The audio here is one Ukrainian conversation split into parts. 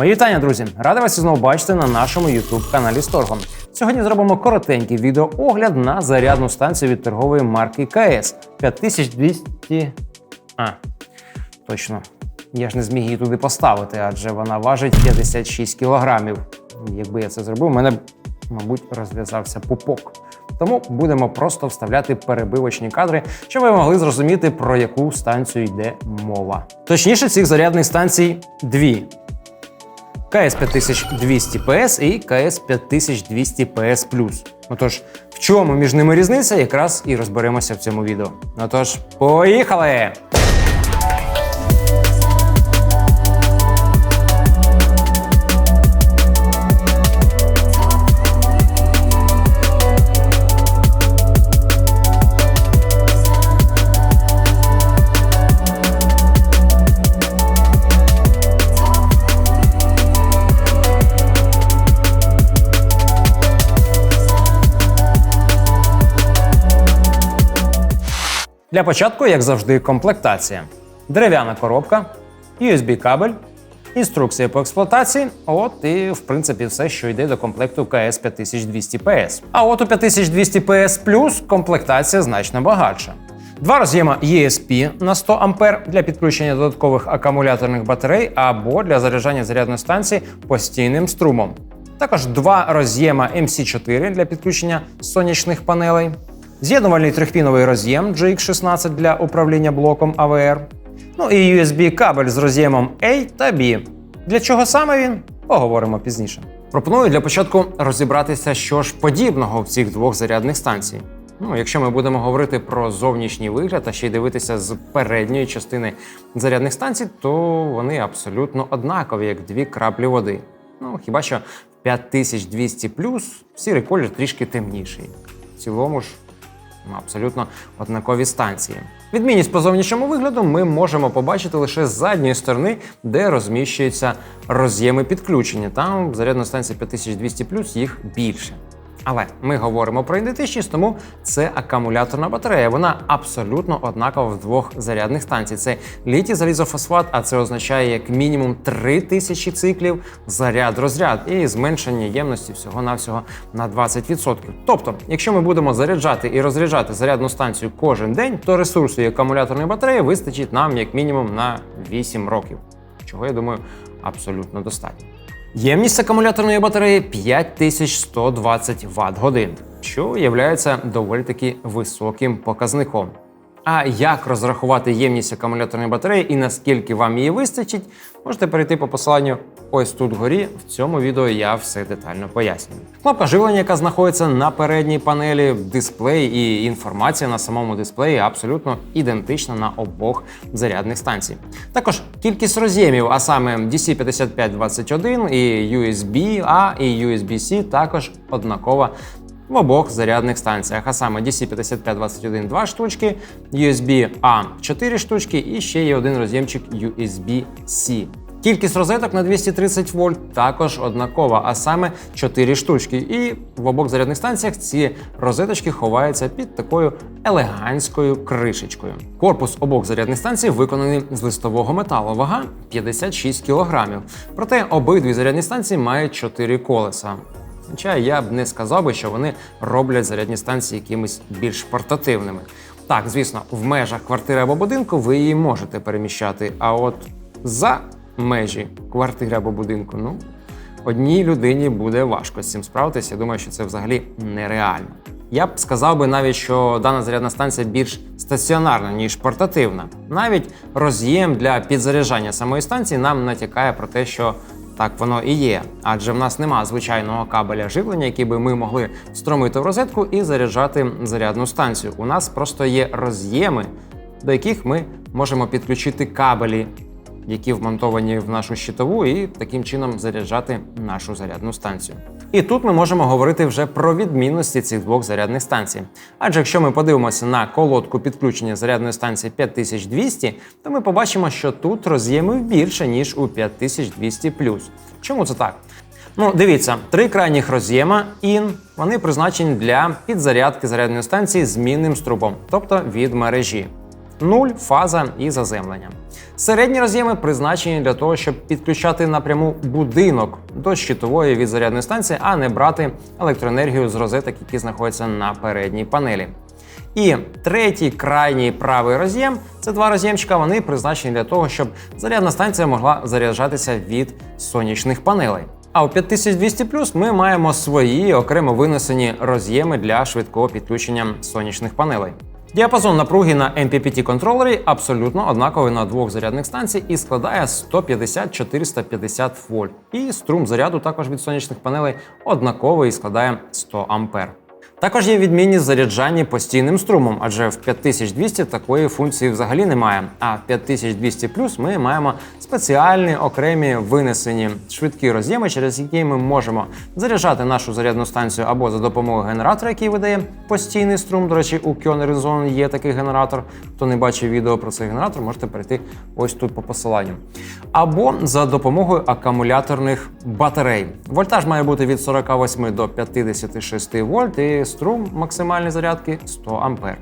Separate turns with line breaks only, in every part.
Мої вітання, друзі! Радий вас знову бачити на нашому youtube каналі Сторгом. Сьогодні зробимо коротенький відеоогляд на зарядну станцію від торгової марки КС 5200. А, точно. Я ж не зміг її туди поставити, адже вона важить 56 кілограмів. Якби я це зробив, у мене, мабуть, розв'язався пупок. Тому будемо просто вставляти перебивочні кадри, щоб ви могли зрозуміти, про яку станцію йде мова. Точніше, цих зарядних станцій дві. КС 5200 PS і КС 5200 PS Отож, в чому між ними різниця, якраз і розберемося в цьому відео. Отож, поїхали! Для початку, як завжди, комплектація. Дерев'яна коробка, USB-кабель, інструкція по експлуатації. От і, в принципі, все, що йде до комплекту КС 5200 PS. А от у 5200 PS Plus комплектація значно багатша. Два роз'єма ESP на 100 А для підключення додаткових акумуляторних батарей або для заряджання зарядної станції постійним струмом. Також два роз'єма MC4 для підключення сонячних панелей, з'єднувальний трьохпіновий роз'єм GX16 для управління блоком AVR, ну і USB-кабель з роз'ємом A та B. Для чого саме він? Поговоримо пізніше. Пропоную для початку розібратися, що ж подібного в цих двох зарядних станцій. Ну, якщо ми будемо говорити про зовнішній вигляд, а ще й дивитися з передньої частини зарядних станцій, то вони абсолютно однакові, як дві краплі води. Ну, хіба що 5200 сірий колір трішки темніший. В цілому ж абсолютно однакові станції. Відмінність по зовнішньому вигляду ми можемо побачити лише з задньої сторони, де розміщуються роз'єми підключення. Там зарядна станція 5200 їх більше. Але ми говоримо про ідентичність, тому це акумуляторна батарея. Вона абсолютно однакова в двох зарядних станцій. Це літій залізофосфат, а це означає як мінімум 3000 циклів заряд-розряд і зменшення ємності всього-навсього на 20%. Тобто, якщо ми будемо заряджати і розряджати зарядну станцію кожен день, то ресурсу і акумуляторної батареї вистачить нам як мінімум на 8 років. Чого я думаю, абсолютно достатньо. Ємність акумуляторної батареї 5120 Вт годин, що є доволі таки високим показником. А як розрахувати ємність акумуляторної батареї і наскільки вам її вистачить, можете перейти по посиланню ось тут вгорі. В цьому відео я все детально пояснюю. Кнопка живлення, яка знаходиться на передній панелі, дисплей і інформація на самому дисплеї абсолютно ідентична на обох зарядних станцій. Також кількість роз'ємів, а саме DC5521 і USB-A і USB-C також однакова в обох зарядних станціях, а саме DC5521 2 штучки, USB-A 4 штучки і ще є один роз'ємчик USB-C. Кількість розеток на 230 вольт також однакова, а саме 4 штучки. І в обох зарядних станціях ці розеточки ховаються під такою елегантською кришечкою. Корпус обох зарядних станцій виконаний з листового металу, вага 56 кг. Проте обидві зарядні станції мають 4 колеса. Хоча я б не сказав би, що вони роблять зарядні станції якимись більш портативними. Так, звісно, в межах квартири або будинку ви її можете переміщати, а от за межі квартири або будинку, ну одній людині буде важко з цим справитися. Я думаю, що це взагалі нереально. Я б сказав би навіть, що дана зарядна станція більш стаціонарна, ніж портативна. Навіть роз'єм для підзаряджання самої станції нам натякає про те, що так воно і є, адже в нас нема звичайного кабеля живлення, який би ми могли встромити в розетку і заряджати зарядну станцію. У нас просто є роз'єми, до яких ми можемо підключити кабелі які вмонтовані в нашу щитову, і таким чином заряджати нашу зарядну станцію. І тут ми можемо говорити вже про відмінності цих двох зарядних станцій. Адже якщо ми подивимося на колодку підключення зарядної станції 5200, то ми побачимо, що тут роз'ємів більше, ніж у 5200 Чому це так? Ну, дивіться, три крайніх роз'єма IN, вони призначені для підзарядки зарядної станції з мінним струбом, тобто від мережі. Нуль, фаза і заземлення. Середні роз'єми призначені для того, щоб підключати напряму будинок до щитової від зарядної станції, а не брати електроенергію з розеток, які знаходяться на передній панелі. І третій крайній правий роз'єм це два роз'ємчика. Вони призначені для того, щоб зарядна станція могла заряджатися від сонячних панелей. А у 5200 ми маємо свої окремо винесені роз'єми для швидкого підключення сонячних панелей. Діапазон напруги на MPPT контролері абсолютно однаковий на двох зарядних станцій і складає 150-450 вольт. І струм заряду також від сонячних панелей однаковий і складає 100 ампер. Також є відмінність заряджання постійним струмом, адже в 5200 такої функції взагалі немає. А в 5200 ми маємо спеціальні окремі винесені швидкі роз'єми, через які ми можемо заряджати нашу зарядну станцію або за допомогою генератора, який видає постійний струм. До речі, у Zone є такий генератор. Хто не бачив відео про цей генератор, можете перейти ось тут по посиланню. Або за допомогою акумуляторних батарей. Вольтаж має бути від 48 до 56 вольт і струм максимальної зарядки 100 А.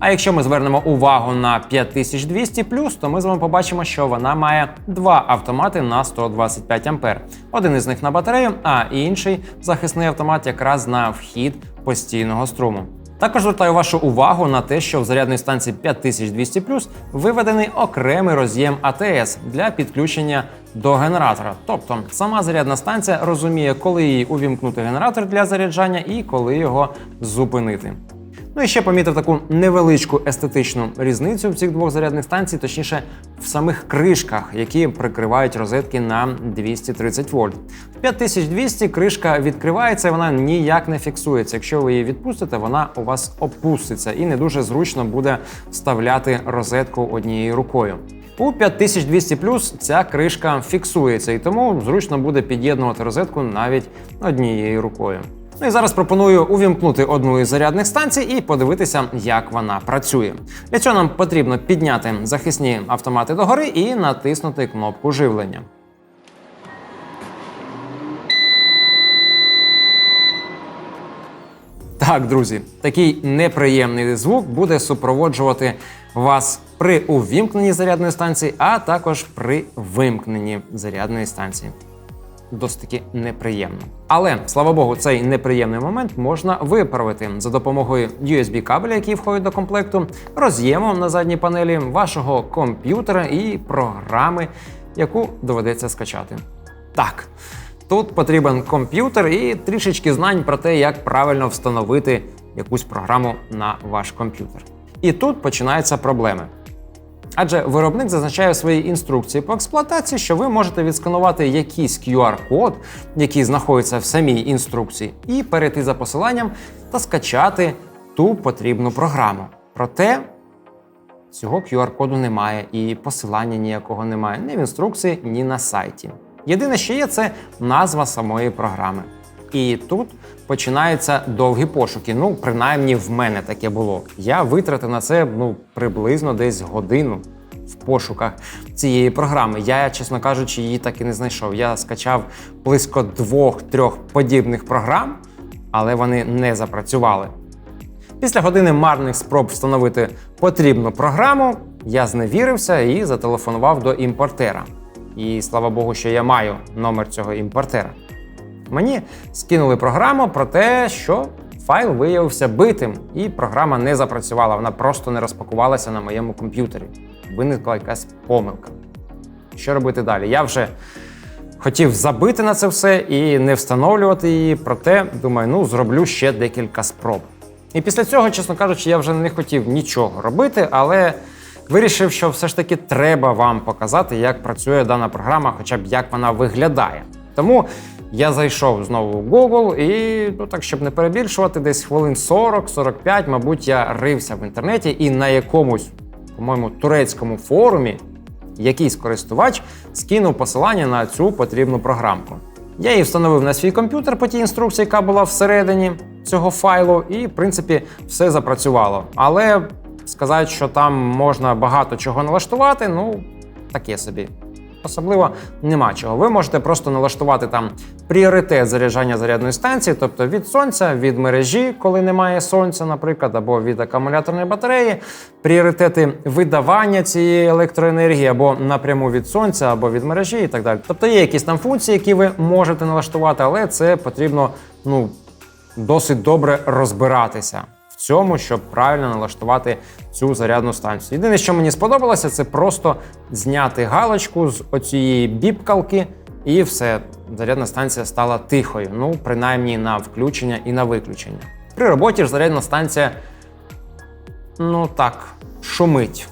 А якщо ми звернемо увагу на 5200 то ми з вами побачимо, що вона має два автомати на 125 ампер. Один із них на батарею, а інший захисний автомат якраз на вхід постійного струму. Також звертаю вашу увагу на те, що в зарядній станції 5200 виведений окремий роз'єм АТС для підключення до генератора. Тобто сама зарядна станція розуміє, коли їй увімкнути генератор для заряджання і коли його зупинити. Ну і ще помітив таку невеличку естетичну різницю в цих двох зарядних станцій, точніше, в самих кришках, які прикривають розетки на 230 вольт. В 5200 кришка відкривається, вона ніяк не фіксується. Якщо ви її відпустите, вона у вас опуститься і не дуже зручно буде вставляти розетку однією рукою. У 5200 ця кришка фіксується, і тому зручно буде під'єднувати розетку навіть однією рукою. Ну і зараз пропоную увімкнути одну із зарядних станцій і подивитися, як вона працює. Для цього нам потрібно підняти захисні автомати догори і натиснути кнопку живлення. Так, друзі, такий неприємний звук буде супроводжувати вас при увімкненні зарядної станції, а також при вимкненні зарядної станції досить таки неприємно. Але слава Богу, цей неприємний момент можна виправити за допомогою USB кабеля, який входить до комплекту, роз'ємом на задній панелі вашого комп'ютера і програми, яку доведеться скачати. Так. Тут потрібен комп'ютер і трішечки знань про те, як правильно встановити якусь програму на ваш комп'ютер. І тут починаються проблеми. Адже виробник зазначає в своїй інструкції по експлуатації, що ви можете відсканувати якийсь QR-код, який знаходиться в самій інструкції, і перейти за посиланням та скачати ту потрібну програму. Проте цього QR-коду немає, і посилання ніякого немає ні в інструкції, ні на сайті. Єдине, що є, це назва самої програми. І тут починаються довгі пошуки. Ну, принаймні, в мене таке було. Я витратив на це ну, приблизно десь годину в пошуках цієї програми. Я, чесно кажучи, її так і не знайшов. Я скачав близько двох-трьох подібних програм, але вони не запрацювали. Після години марних спроб встановити потрібну програму, я зневірився і зателефонував до імпортера. І слава Богу, що я маю номер цього імпортера. Мені скинули програму про те, що файл виявився битим, і програма не запрацювала, вона просто не розпакувалася на моєму комп'ютері. Виникла якась помилка. Що робити далі? Я вже хотів забити на це все і не встановлювати її, проте думаю, ну зроблю ще декілька спроб. І після цього, чесно кажучи, я вже не хотів нічого робити, але вирішив, що все ж таки треба вам показати, як працює дана програма, хоча б як вона виглядає. Тому я зайшов знову в Google і, ну так, щоб не перебільшувати, десь хвилин 40-45, мабуть, я рився в інтернеті і на якомусь, по-моєму, турецькому форумі якийсь користувач скинув посилання на цю потрібну програмку. Я її встановив на свій комп'ютер по тій інструкції, яка була всередині цього файлу, і, в принципі, все запрацювало. Але сказати, що там можна багато чого налаштувати, ну таке собі. Особливо нема чого. Ви можете просто налаштувати там пріоритет заряджання зарядної станції, тобто від сонця, від мережі, коли немає сонця, наприклад, або від акумуляторної батареї, пріоритети видавання цієї електроенергії або напряму від сонця, або від мережі, і так далі. Тобто є якісь там функції, які ви можете налаштувати, але це потрібно ну досить добре розбиратися цьому, щоб правильно налаштувати цю зарядну станцію. Єдине, що мені сподобалося, це просто зняти галочку з оцієї біпкалки, і все, зарядна станція стала тихою. Ну, принаймні на включення і на виключення. При роботі ж зарядна станція, ну так, шумить.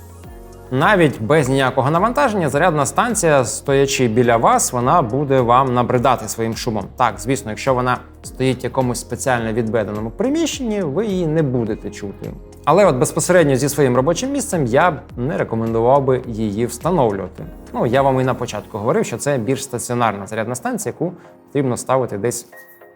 Навіть без ніякого навантаження зарядна станція, стоячи біля вас, вона буде вам набридати своїм шумом. Так, звісно, якщо вона стоїть в якомусь спеціально відведеному приміщенні, ви її не будете чути. Але от безпосередньо зі своїм робочим місцем я б не рекомендував би її встановлювати. Ну я вам і на початку говорив, що це більш стаціонарна зарядна станція, яку потрібно ставити десь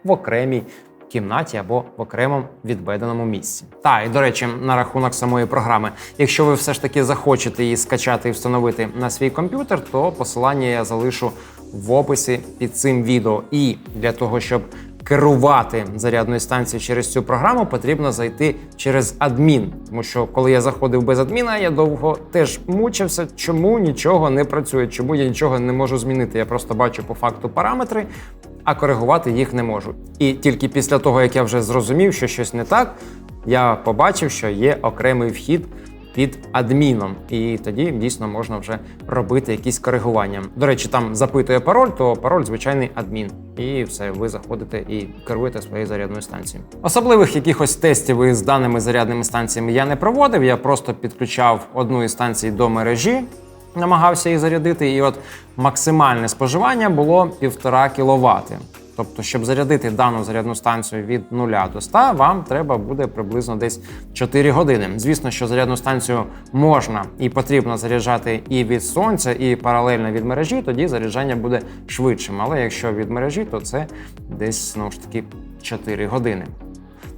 в окремій кімнаті або в окремому відведеному місці. Та і до речі, на рахунок самої програми. Якщо ви все ж таки захочете її скачати і встановити на свій комп'ютер, то посилання я залишу в описі під цим відео. І для того, щоб керувати зарядною станцією через цю програму, потрібно зайти через адмін. Тому що коли я заходив без адміна, я довго теж мучився, чому нічого не працює, чому я нічого не можу змінити. Я просто бачу по факту параметри, а коригувати їх не можу. І тільки після того, як я вже зрозумів, що щось не так, я побачив, що є окремий вхід під адміном, і тоді дійсно можна вже робити якісь коригування. До речі, там запитує пароль, то пароль звичайний адмін. І все, ви заходите і керуєте своєю зарядною станцією. Особливих якихось тестів із даними зарядними станціями я не проводив. Я просто підключав одну із станцій до мережі, намагався її зарядити, і от максимальне споживання було 1,5 кВт. Тобто, щоб зарядити дану зарядну станцію від 0 до 100, вам треба буде приблизно десь 4 години. Звісно, що зарядну станцію можна і потрібно заряджати і від сонця, і паралельно від мережі, тоді заряджання буде швидшим. Але якщо від мережі, то це десь знову ж таки 4 години.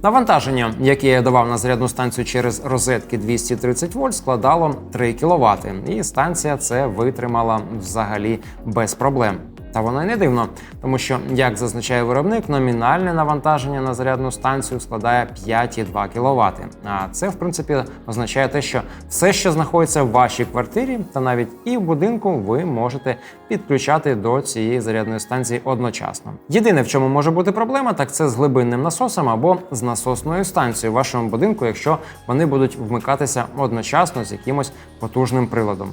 Навантаження, яке я давав на зарядну станцію через розетки 230 вольт, складало 3 кВт. І станція це витримала взагалі без проблем. Та воно й не дивно, тому що, як зазначає виробник, номінальне навантаження на зарядну станцію складає 5,2 кВт. А це, в принципі, означає те, що все, що знаходиться в вашій квартирі, та навіть і в будинку, ви можете підключати до цієї зарядної станції одночасно. Єдине, в чому може бути проблема, так це з глибинним насосом або з насосною станцією в вашому будинку, якщо вони будуть вмикатися одночасно з якимось потужним приладом.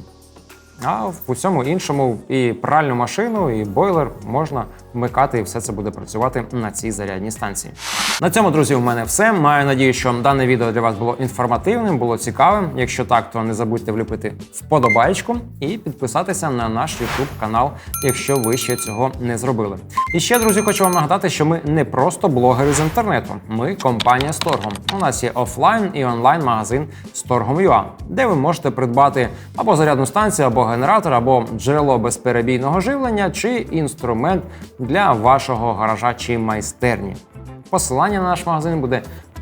А в усьому іншому і пральну машину, і бойлер можна вмикати, і все це буде працювати на цій зарядній станції. На цьому, друзі, у мене все. Маю надію, що дане відео для вас було інформативним, було цікавим. Якщо так, то не забудьте вліпити вподобайку і підписатися на наш YouTube канал, якщо ви ще цього не зробили. І ще, друзі, хочу вам нагадати, що ми не просто блогери з інтернету. Ми компанія Сторгом. У нас є офлайн і онлайн магазин Storgom.ua, де ви можете придбати або зарядну станцію, або генератор, або джерело безперебійного живлення, чи інструмент для вашого гаража чи майстерні. Посилання на наш магазин буде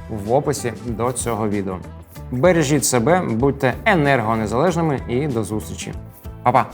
в описі до цього відео. Бережіть себе, будьте енергонезалежними і до зустрічі. Па-па!